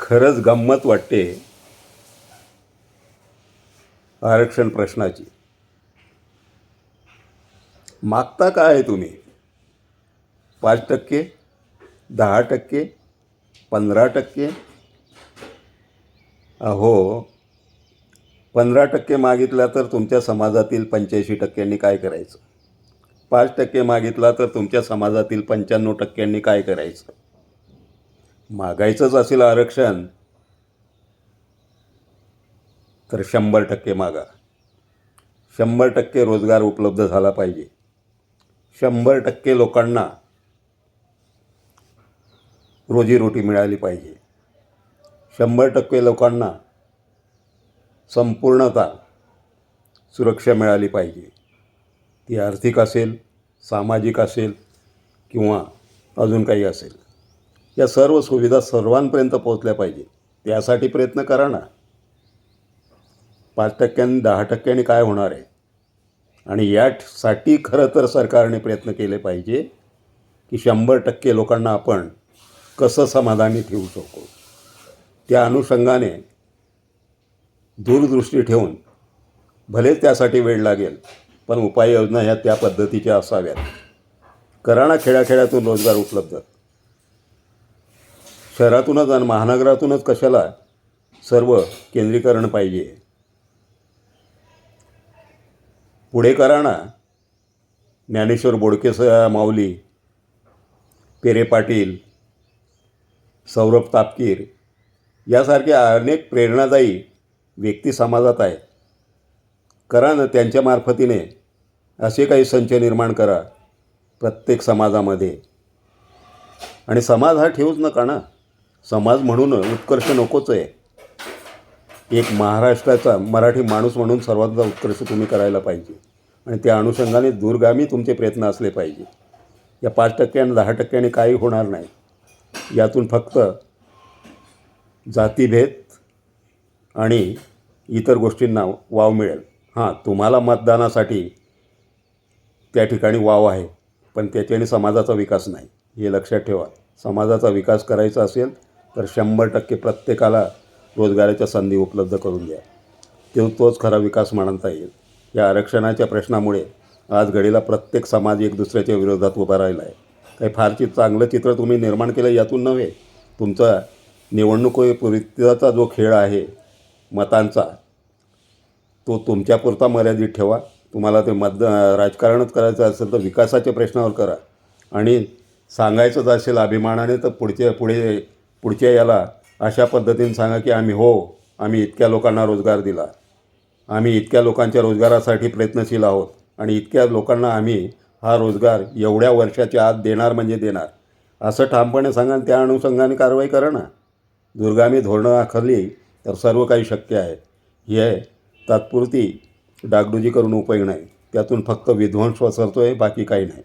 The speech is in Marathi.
खरंच गंमत वाटते आरक्षण प्रश्नाची. मागता काय तुम्ही? पाच टक्के दहा टक्के पंधरा टक्के? अहो पंधरा टक्के मागितला तर तुमच्या समाजातील पंच्याऐंशी टक्क्यांनी काय करायचं? पाच टक्के मागितला तर तुमच्या समाजातील पंच्याण्णव टक्क्यांनी काय करायचं? मागायचंच असेल आरक्षण तर शंभर टक्के मागा. शंभर टक्के रोजगार उपलब्ध झाला पाहिजे. शंभर टक्के लोकांना रोजीरोटी मिळाली पाहिजे. शंभर टक्के लोकांना संपूर्णता सुरक्षा मिळाली पाहिजे. ती आर्थिक असेल सामाजिक असेल किंवा अजून काही असेल. या सर्व सुविधा सर्वांपर्यंत पोहोचल्या पाहिजे. त्यासाठी प्रयत्न करा ना. पाच टक्क्यांनी दहा टक्क्यांनी काय होणार आहे? आणि यासाठी खरं तर सरकारने प्रयत्न केले पाहिजे की शंभर टक्के लोकांना आपण कसं समाधानी ठेवू शकतो त्या अनुषंगाने दूरदृष्टी ठेवून भले त्यासाठी वेळ लागेल पण उपाययोजना ह्या त्या पद्धतीच्या असाव्यात. करा ना खेड्याखेड्यातून रोजगार उपलब्ध. शहरातूनच आणि महानगरातूनच कशाला सर्व केंद्रीकरण पाहिजे? पुढे करा ना. ज्ञानेश्वर बोडकेस माऊली पेरे पाटील सौरभ तापकीर यासारखे अनेक प्रेरणादायी व्यक्ती समाजात आहेत करा ना त्यांच्या मार्फतीने असे काही संच निर्माण करा प्रत्येक समाजामध्ये. आणि समाज हा ठेवूच नका ना. समाज म्हणून उत्कर्ष नकोच आहे. एक महाराष्ट्राचा मराठी माणूस म्हणून सर्वांचा उत्कर्ष तुम्ही करायला पाहिजे. आणि त्या अनुषंगाने दूरगामी तुमचे प्रयत्न असले पाहिजे. या पाच टक्क्याने दहा टक्क्याने काही होणार नाही. यातून फक्त जातीभेद आणि इतर गोष्टींना वाव मिळेल. हां तुम्हाला मतदानासाठी त्या ठिकाणी वाव आहे पण त्याच्याने समाजाचा विकास नाही. हे लक्षात ठेवा. समाजाचा विकास करायचा असेल तर शंभर टक्के प्रत्येकाला रोजगाराच्या संधी उपलब्ध करून द्या. तो तोच खरा विकास मानता येईल. या आरक्षणाच्या प्रश्नामुळे आज घडीला प्रत्येक समाज एक दुसऱ्याच्या विरोधात उभा राहिला आहे. काही फारचे चांगलं चित्र तुम्ही निर्माण केलं यातून नव्हे. तुमचा निवडणुकीपुरताचा जो खेळ आहे मतांचा तो तुमच्यापुरता मर्यादित ठेवा. तुम्हाला ते मत राजकारणच करायचं असेल तर विकासाच्या प्रश्नावर करा. आणि सांगायचंच असेल अभिमानाने तर पुढच्या पुढे पुढच्या याला अशा पद्धतीने सांगा की आम्ही हो आम्ही इतक्या लोकांना रोजगार दिला. आम्ही इतक्या लोकांच्या रोजगारासाठी प्रयत्नशील आहोत आणि इतक्या लोकांना आम्ही हा रोजगार एवढ्या वर्षाच्या आत देणार म्हणजे देणार. असं ठामपणे सांगा आणि त्या अनुषंगाने कारवाई करा ना. दुर्गामी धोरणं आखली तर सर्व काही शक्य आहे. हे तात्पुरती डागडुजी करून उपयोग नाही. त्यातून फक्त विध्वंस पसरतो आहे बाकी काही नाही.